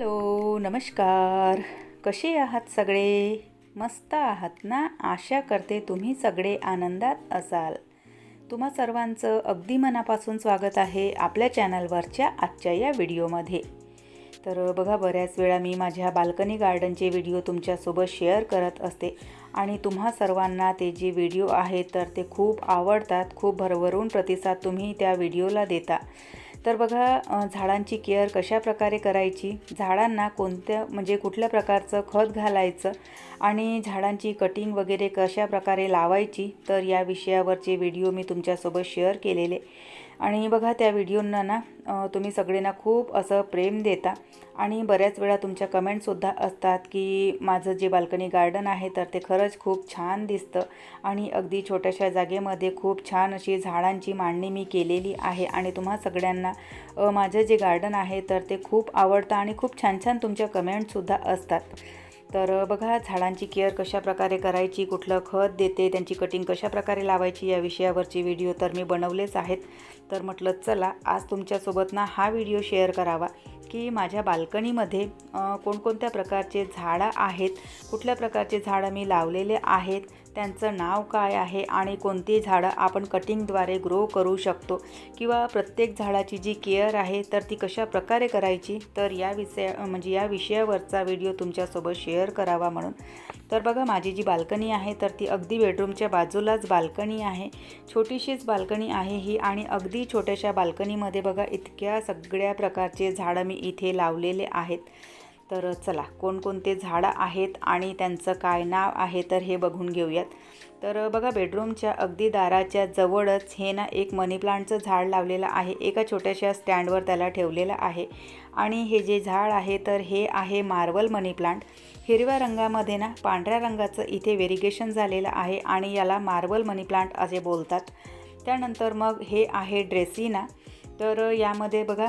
Hello नमस्कार. कसे आहात सगळे? मस्त आहात ना? आशा करते तुम्ही सगळे आनंदात असाल. तुम्हा सर्वांचं अगदी मनापासून स्वागत आहे आपल्या चॅनलवरच्या आजच्या या व्हिडिओमध्ये. तर बघा बऱ्याच वेळा मी माझ्या बाल्कनी गार्डनचे व्हिडिओ तुमच्यासोबत शेअर करत असते आणि तुम्हा सर्वांना ते जे व्हिडिओ आहेत तर ते खूप आवडतात खूप भरभरून प्रतिसाद तुम्ही त्या व्हिडिओला देता. तर बघा झाडांची केअर कशा प्रकारे करायची? झाडांना कोणत्या म्हणजे कुठल्या प्रकारचं खत घालायचं? आणि झाडांची कटिंग वगैरे कशा प्रकारे लावायची? तर या विषयावरचे व्हिडिओ मी तुमच्यासोबत शेअर केलेले. आणि बघा त्या व्हिडिओंना ना तुम्ही सगळ्यांना खूप असं प्रेम देता. आणि बऱ्याच वेळा तुमच्या कमेंटसुद्धा असतात की माझं जे बाल्कनी गार्डन आहे तर ते खरंच खूप छान दिसतं. आणि अगदी छोट्याशा जागेमध्ये खूप छान अशी झाडांची मांडणी मी केलेली आहे. आणि तुम्हा सगळ्यांना माझं जे गार्डन आहे तर ते खूप आवडतं आणि खूप छान छान तुमच्या कमेंटसुद्धा असतात. तर बघा झाडांची केअर कशा प्रकारे करायची कुठलं खत देते त्यांची कटिंग कशा प्रकारे लावायची या विषयावरचे व्हिडिओ तर मी बनवलेच आहेत. तर म्हटलं चला आज तुमच्यासोबत ना हा व्हिडिओ शेअर करावा की माझ्या बाल्कनीमध्ये कोणकोणत्या प्रकारचे झाडं आहेत कुठल्या प्रकारचे झाडं मी लावलेले आहेत त्यांचं नाव काय आहे आणि कोणती झाडं आपण कटिंगद्वारे ग्रो करू शकतो? किंवा प्रत्येक झाडाची जी केअर आहे तर ती कशा प्रकारे करायची? तर या विषया म्हणजे या विषयावरचा व्हिडिओ तुमच्यासोबत शेअर करावा म्हणून. तर बघा माझी जी बाल्कनी आहे तर ती अगदी बेडरूमच्या बाजूलाच बाल्कनी आहे. छोटीशीच बाल्कनी आहे ही आणि अगदी छोट्याशा बाल्कनीमध्ये बघा इतक्या सगळ्या प्रकारचे झाडं मी इथे लावलेले आहेत. तर चला कोणकोणते झाडं आहेत आणि त्यांचं काय नाव आहे तर हे बघून घेऊयात. तर बघा बेडरूमच्या अगदी दाराच्या जवळच हे ना एक मनी प्लांटचं झाड लावलेलं आहे. एका छोट्याशा स्टँडवर त्याला ठेवलेलं आहे. आणि हे जे झाड आहे तर हे आहे मार्वल मनी प्लांट. हिरव्या रंगामध्ये ना पांढऱ्या रंगाचं इथे व्हेरिगेशन झालेलं आहे आणि याला मार्बल मनी प्लांट असे बोलतात. त्यानंतर मग हे आहे ड्रेसिना. तर यामध्ये बघा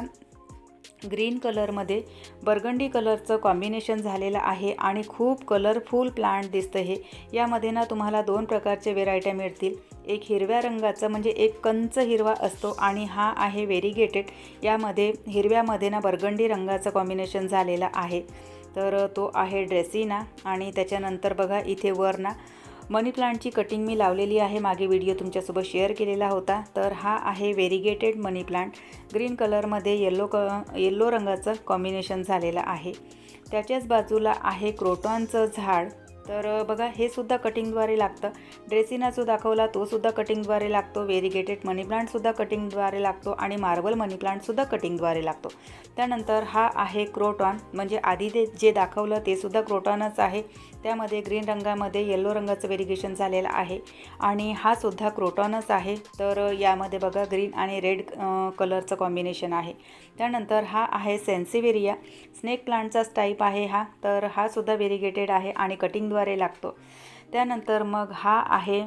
ग्रीन कलरमध्ये बर्गंडी कलरचं कॉम्बिनेशन झालेलं आहे आणि खूप कलरफुल प्लांट दिसतं हे. यामध्ये ना तुम्हाला दोन प्रकारचे व्हेरायट्या मिळतील. एक हिरव्या रंगाचं म्हणजे एक कंच हिरवा असतो आणि हा आहे वेरिगेटेड यामध्ये हिरव्यामध्ये ना बर्गंडी रंगाचं कॉम्बिनेशन झालेलं आहे. तर तो आहे ड्रेसिना आणि त्याच्यानंतर बघा इथे वर ना मनी प्लांटची कटिंग मी लावलेली आहे. मागे व्हिडिओ तुमच्यासोबत शेअर केलेला होता. तर हा आहे वेरिगेटेड मनी प्लांट. ग्रीन कलरमध्ये येल्लो क येल्लो रंगाचं कॉम्बिनेशन झालेलं आहे. त्याच्याच बाजूला आहे क्रोटॉनचं झाड. तर बघा हे सुद्धा कटिंगद्वारे लागतं. ड्रेसिना जो दाखवला तो सुद्धा कटिंगद्वारे लागतो. व्हेरिगेटेड मनी प्लांटसुद्धा कटिंगद्वारे लागतो आणि मार्बल मनी प्लांटसुद्धा कटिंगद्वारे लागतो. त्यानंतर हा आहे क्रोटॉन म्हणजे आधी ते जे दाखवलं ते सुद्धा क्रोटॉनच आहे. त्यामध्ये ग्रीन रंगामध्ये येल्लो रंगाचं व्हेरिगेशन झालेलं आहे आणि हा सुद्धा क्रोटॉनच आहे. तर यामध्ये बघा ग्रीन आणि रेड कलरचं कॉम्बिनेशन आहे. त्यानंतर हा आहे सेन्सिवेरिया स्नेक प्लांटचाच टाईप आहे हा. तर हा सुद्धा वेरिगेटेड आहे आणि कटिंग कटिंगद्वारे लागतो. त्यानंतर मग हा आहे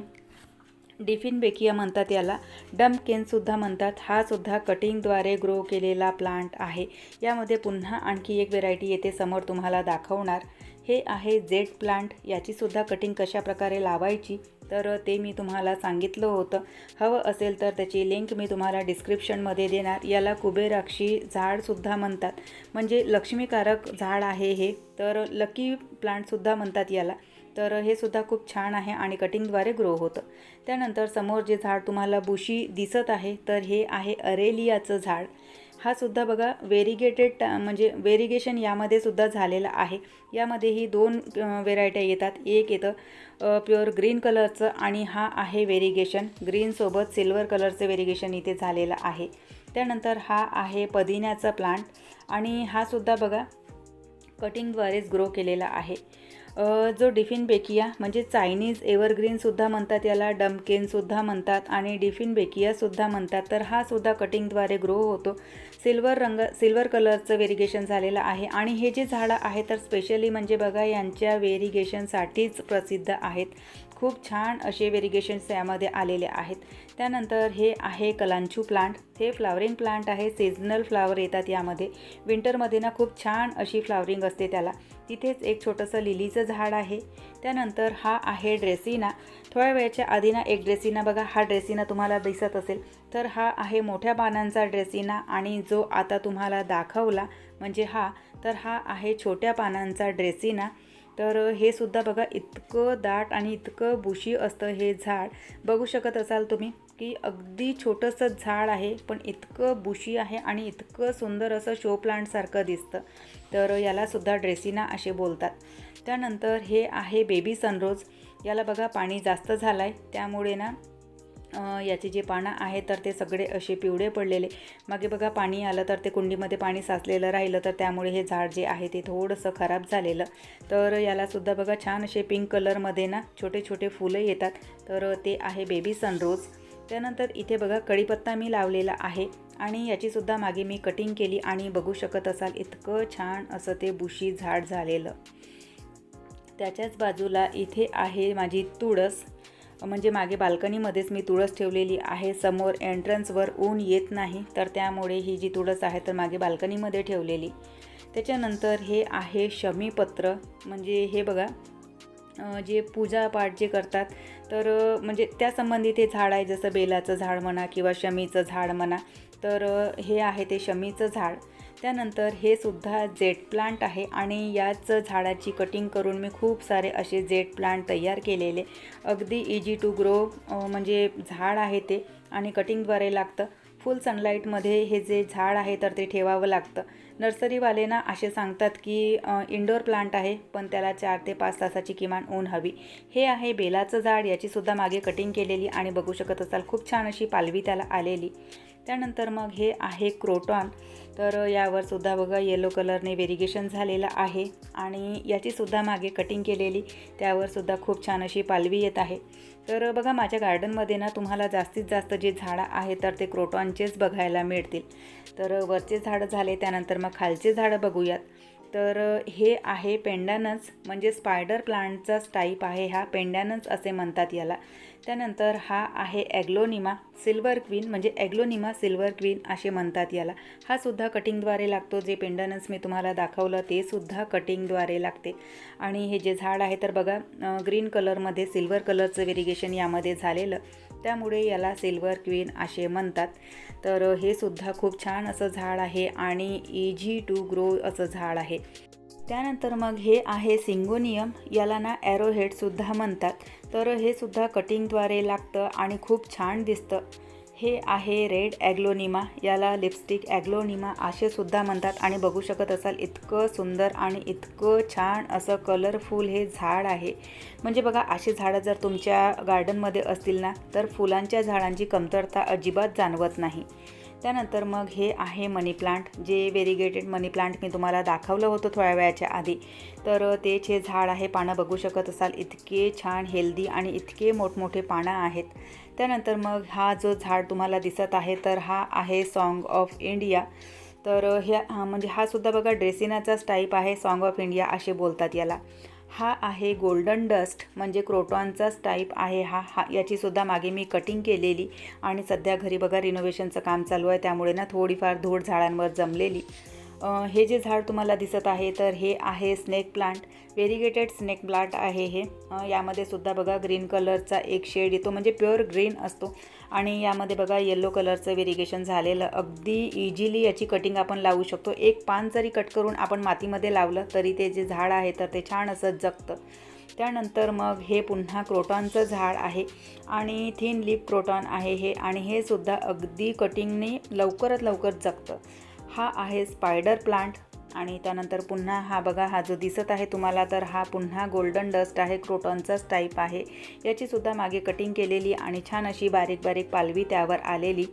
डिफिन बेकिया म्हणतात याला. डमकेनसुद्धा म्हणतात. हा सुद्धा कटिंगद्वारे ग्रो केलेला प्लांट आहे. यामध्ये पुन्हा आणखी एक व्हेरायटी येते समोर तुम्हाला दाखवणार. हे आहे जेट प्लांट. याचीसुद्धा कटिंग कशाप्रकारे लावायची तर ते मी तुम्हाला सांगितलं होतं. हवं असेल तर त्याची लिंक मी तुम्हाला डिस्क्रिप्शनमध्ये देणार. याला कुबेराक्षी झाडसुद्धा म्हणतात. म्हणजे लक्ष्मीकारक झाड आहे हे. तर लकी प्लांटसुद्धा म्हणतात याला. तर हे सुद्धा खूप छान आहे आणि कटिंगद्वारे ग्रो होतं. त्यानंतर समोर जे झाड तुम्हाला बुशी दिसत आहे तर हे आहे अरेलियाचं झाड. हा सुद्धा बघा व्हेरिगेटेड म्हणजे वेरिगेशन यामध्ये सुद्धा झालेला आहे. यामध्येही दोन व्हेरायट्या येतात. एक येतं प्युअर ग्रीन कलरचं आणि हा आहे वेरिगेशन ग्रीनसोबत सिल्वर कलरचं वेरिगेशन इथे झालेलं आहे. त्यानंतर हा आहे पदिन्याचा प्लांट आणि हा सुद्धा बघा कटिंगद्वारेच ग्रो केलेला आहे. जो डिफिन बेकिया म्हणजे चायनीज एव्हरग्रीनसुद्धा म्हणतात याला डमकेनसुद्धा म्हणतात आणि डिफिन बेकियासुद्धा म्हणतात. तर हा सुद्धा कटिंगद्वारे ग्रो होतो. सिल्वर रंग सिल्वर कलरचं वेरिगेशन झालेलं आहे आणि हे जे झाडं आहे तर स्पेशली म्हणजे बघा यांच्या वेरिगेशनसाठीच प्रसिद्ध आहेत. खूप छान असे व्हेरिगेशन्स यामध्ये आलेले आहेत. त्यानंतर हे आहे कलांचू प्लांट. हे फ्लावरिंग प्लांट आहे सीझनल फ्लावर येतात यामध्ये. विंटरमध्ये ना खूप छान अशी फ्लावरिंग असते त्याला. तिथेच एक छोटंसं लिलीचं झाड आहे. त्यानंतर हा आहे ड्रेसिना. थोड्या वेळच्या आधी ना एक ड्रेसिना बघा. हा ड्रेसिना तुम्हाला दिसत असेल. तर हा आहे मोठ्या पानांचा ड्रेसिना आणि जो आता तुम्हाला दाखवला म्हणजे हा. तर हा आहे छोट्या पानांचा ड्रेसिना. तर हे सुद्धा बघा इतकं दाट आणि इतकं बुशी असतं हे झाड. बघू शकत असाल तुम्ही. की अगदी छोटंसं झाड आहे पण इतकं बुशी आहे आणि इतकं सुंदर असं शो प्लांटसारखं दिसतं. तर यालासुद्धा ड्रेसिना असे बोलतात. त्यानंतर हे आहे बेबी सनरोज याला बघा पाणी जास्त झालं आहे त्यामुळे ना याचे जे पानं आहे तर ते सगळे असे पिवळे पडलेले. मागे बघा पाणी आलं तर ते कुंडीमध्ये पाणी साचलेलं राहिलं तर त्यामुळे हे झाड जे आहे ते थोडंसं खराब झालेलं. तर यालासुद्धा बघा छान असे पिंक कलरमध्ये ना छोटे छोटे फुलं येतात. तर ते आहे बेबी सनरोज त्यानंतर इथे बघा कढीपत्ता मी लावलेला आहे आणि याचीसुद्धा मागे मी कटिंग केली आणि बघू शकत असाल इतकं छान असं ते बुशी झाड झालेलं. त्याच्याच बाजूला इथे आहे माझी तुळस. म्हणजे मागे बाल्कनीमध्येच मी तुळस ठेवलेली आहे. समोर एंट्रन्सवर ऊन येत नाही तर त्यामुळे ही जी तुळस आहे तर मागे बाल्कनीमध्ये ठेवलेली. त्याच्यानंतर हे आहे शमीपत्र. म्हणजे हे बघा जे पूजापाठ जे करतात तर म्हणजे त्या संबंधित ते झाड आहे जसं बेलाचं झाड म्हणा किंवा शमीचं झाड म्हणा तर हे आहे ते शमीचं झाड. त्यानंतर हे सुद्धा जेट प्लांट आहे आणि याच झाडाची कटिंग करून मी खूप सारे असे जेट प्लांट तयार केलेले. अगदी इजी टू ग्रो म्हणजे झाड आहे ते आणि कटिंगद्वारे लागतं. फुल सनलाईटमध्ये हे जे झाड आहे तर ते ठेवावं लागतं. नर्सरीवाले ना असे सांगतात की इंडोर प्लांट आहे पण त्याला चार ते पाच तासाची किमान ऊन हवी. हे आहे बेलाचं झाड याचीसुद्धा मागे कटिंग केलेली आणि बघू शकत असाल खूप छान अशी पालवी त्याला आलेली. त्यानंतर मग हे आहे क्रोटॉन तर यावर सुद्धा बघा येलो कलरने व्हेरिगेशन झालेलं आहे आणि याचीसुद्धा मागे कटिंग केलेली त्यावर सुद्धा खूप छान अशी पालवी येत आहे. तर बघा माझ्या गार्डनमध्ये ना तुम्हाला जास्तीत जास्त जे झाडं आहे तर ते क्रोटॉनचेच बघायला मिळतील. तर वरचे झाडं झाले त्यानंतर मग खालचे झाडं बघूयात. तर हे आहे पेंडॅनस म्हणजे स्पायडर प्लांटचाच टाईप आहे हा पेंडॅनस असे म्हणतात याला. त्यानंतर हा आहे ॲग्लोनिमा सिल्वर क्वीन म्हणजे ॲग्लोनिमा सिल्वर क्वीन असे म्हणतात याला. हा सुद्धा कटिंगद्वारे लागतो जे पेंडनन्स मी तुम्हाला दाखवलं ते सुद्धा कटिंगद्वारे लागते. आणि हे जे झाड आहे तर बघा ग्रीन कलरमध्ये सिल्वर कलरचं व्हेरिगेशन यामध्ये झालेलं. त्यामुळे याला सिल्वर क्वीन असे म्हणतात. तर हे सुद्धा खूप छान असं झाड आहे आणि इझी टू ग्रो असं झाड आहे. त्यानंतर मग हे आहे सिंगोनियम याला ना ॲरोहेडसुद्धा म्हणतात. तर हे सुद्धा कटिंगद्वारे लागतं आणि खूप छान दिसतं. हे आहे रेड ॲग्लोनिमा याला लिपस्टिक ॲग्लोनिमा असे सुद्धा म्हणतात. आणि बघू शकत असाल इतकं सुंदर आणि इतकं छान असं कलरफुल हे झाड आहे. म्हणजे बघा अशी झाडं जर तुमच्या गार्डनमध्ये असतील ना तर फुलांच्या झाडांची कमतरता अजिबात जाणवत नाही. त्यानंतर मग हे आहे मनी प्लांट जे वेरिगेटेड मनी प्लांट मी तुम्हाला दाखवलं होतं थोड्या वेळाच्या आधी. तर ते जे झाड आहे पानं बघू शकत असाल इतके छान हेल्दी आणि इतके मोठमोठे पानं आहेत. त्यानंतर मग हा जो झाड तुम्हाला दिसत आहे तर हा आहे सॉन्ग ऑफ इंडिया तर ह्या म्हणजे हा सुद्धा बघा ड्रेसिनाचाच टाईप आहे सॉन्ग ऑफ इंडिया असे बोलतात याला. हा आहे गोल्डन डस्ट म्हणजे क्रोटॉनचाच टाईप आहे हा. हा याचीसुद्धा मागे मी कटिंग केलेली आणि सध्या घरी बघा रिनोव्हेशनचं काम चालू आहे. त्यामुळे ना थोडीफार धूळ झाडांवर जमलेली. हे जे झाड तुम्हाला दिसत आहे तर हे आहे snake plant variegated snake plant आहे हे. यामध्ये सुद्धा बघा ग्रीन कलरचा एक शेड येतो म्हणजे प्युअर ग्रीन असतो. आणि यामध्ये बघा येल्लो कलरचं व्हेरिगेशन झालेलं अगदी इझिली याची कटिंग आपण लावू शकतो. एक पान जरी कट करून आपण मातीमध्ये लावलं तरी ते जे झाड आहे तर ते छान असं जगतं. त्यानंतर मग हे पुन्हा क्रोटॉनचं झाड आहे. आणि थिन लिप क्रोटॉन आहे हे. आणि हे सुद्धा अगदी कटिंगने लवकरात लवकर जगतं. हा आहे स्पायडर प्लांट आणि त्यानंतर पुन्हा हा बघा हा जो दिसत आहे तुम्हाला तर हा पुन्हा गोल्डन डस्ट आहे क्रोटॉनचाच टाईप आहे. याचीसुद्धा मागे कटिंग केलेली आणि छान अशी बारीक बारीक पालवी त्यावर आलेली.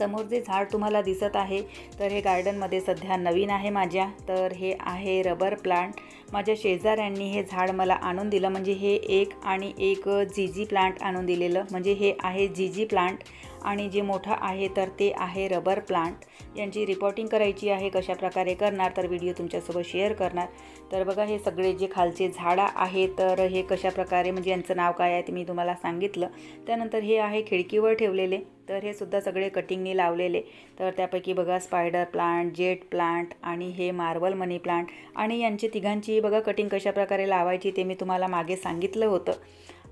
समोर जे झाड तुम्हाला दिसत आहे तर हे गार्डनमध्ये सध्या नवीन आहे माझ्या. तर हे आहे रबर प्लांट. माझ्या शेजाऱ्यांनी हे झाड मला आणून दिलं म्हणजे हे एक आणि एक जीजी प्लांट आणून दिलेलं. म्हणजे हे आहे जीजी प्लांट आणि जे मोठं आहे तर ते आहे रबर प्लांट. यांची रिपोर्टिंग करायची आहे कशा प्रकारे करणार तर व्हिडिओ तुमच्यासोबत शेअर करणार. तर बघा हे सगळे जे खालचे झाडं आहे तर हे कशा प्रकारे म्हणजे यांचं नाव काय आहे ते मी तुम्हाला सांगितलं. त्यानंतर हे आहे खिडकीवर ठेवलेले. तर हे सुद्धा सगळे कटिंगनी लावलेले. तर त्यापैकी बघा स्पायडर प्लांट जेट प्लांट आणि हे मार्बल मनी प्लांट आणि यांची तिघांची बघा कटिंग कशा प्रकारे लावायची ते मी तुम्हाला मागे सांगितलं होतं.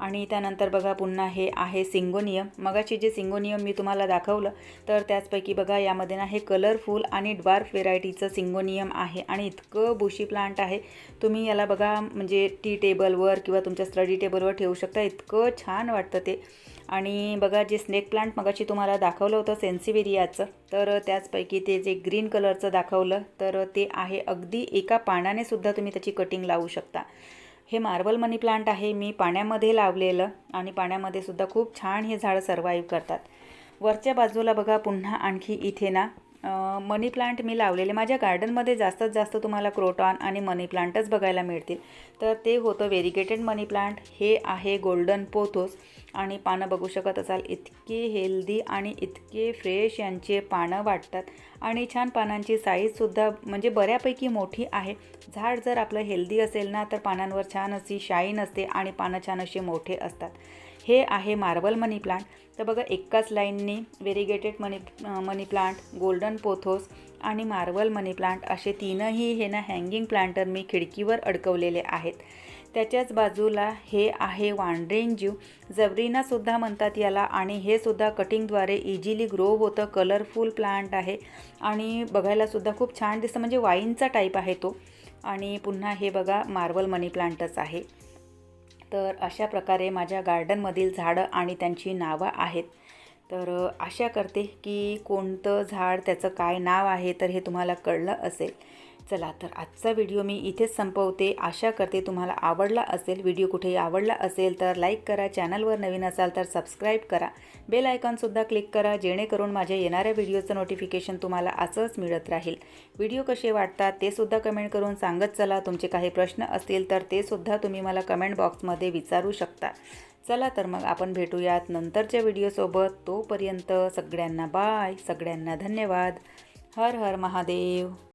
आणि त्यानंतर बघा पुन्हा हे आहे सिंगोनियम. मगाची जे सिंगोनियम मी तुम्हाला दाखवलं तर त्याचपैकी बघा यामध्ये ना हे कलरफुल आणि ड्वार्फ व्हेरायटीचं सिंगोनियम आहे आणि इतकं बुशी प्लांट आहे. तुम्ही याला बघा म्हणजे टी टेबलवर किंवा तुमच्या स्टडी टेबलवर ठेवू शकता. इतकं छान वाटतं ते. आणि बघा जे स्नेक प्लांट मगाशी तुम्हाला दाखवलं होतं सेन्सिवेरियाचं तर त्याचपैकी ते जे ग्रीन कलरचं दाखवलं तर ते आहे अगदी एका पानाने सुद्धा तुम्ही त्याची कटिंग लावू शकता. हे मार्बल मनी प्लांट आहे मी पाण्यामध्ये लावलेलं आणि पाण्यामध्ये सुद्धा खूप छान हे झाडं सर्वाईव्ह करतात. वरच्या बाजूला बघा पुन्हा आणखी इथे ना मनी प्लांट मी लावलेले. माझ्या गार्डनमध्ये जास्तीत जास्त तुम्हाला क्रोटॉन आणि मनी प्लांटच बघायला मिळतील. तर ते होतं वेरिगेटेड मनी प्लांट. हे आहे गोल्डन पोथोस. आणि पानं बघू शकत असाल इतके हेल्दी आणि इतके फ्रेश यांचे पानं वाटतात. आणि छान पानांची साईजसुद्धा म्हणजे बऱ्यापैकी मोठी आहे. झाड जर आपलं हेल्दी असेल ना तर पानांवर छान अशी शाईन असते आणि पानं छान असे मोठे असतात. हे आहे मार्बल मनी प्लांट. तर बघा एकाच लाईननी variegated money money plant golden pothos आणि मार्बल मनी प्लांट असे तीनही हे ना हँगिंग प्लांटर मी खिडकीवर अडकवलेले आहेत. त्याच्याच बाजूला हे आहे वांड्रेन जीव. जबरीनासुद्धा म्हणतात याला आणि हे सुद्धा कटिंगद्वारे इझिली ग्रो होतं. कलरफुल प्लांट आहे. आणि बघायलासुद्धा खूप छान दिसतं. म्हणजे वाईनचा टाईप आहे तो. आणि पुन्हा हे बघा मार्बल मनी प्लांटच आहे. तर अशा प्रकारे माझ्या गार्डनमधील झाडं आणि त्यांची नावं आहेत. तर आशा करते की कोणतं झाड त्याचं काय नाव आहे तर हे तुम्हाला कळलं असेल. चला तर आजचा व्हिडिओ मी इथेच संपवते. आशा करते तुम्हाला आवडला असेल व्हिडिओ कुठेही आवडला असेल तर लाईक करा चॅनलवर नवीन असाल तर सबस्क्राईब करा. बेल आयकॉनसुद्धा क्लिक करा जेणेकरून माझ्या येणाऱ्या व्हिडिओचं नोटिफिकेशन तुम्हाला असंच मिळत राहील. व्हिडिओ कसे वाटतात ते सुद्धा कमेंट करून सांगत चला. तुमचे काही प्रश्न असतील तर ते सुद्धा तुम्ही मला कमेंट बॉक्समध्ये विचारू शकता. चला तर मग आपण भेटूयात नंतरच्या व्हिडिओसोबत. तोपर्यंत सगळ्यांना बाय सगळ्यांना धन्यवाद. हर हर महादेव.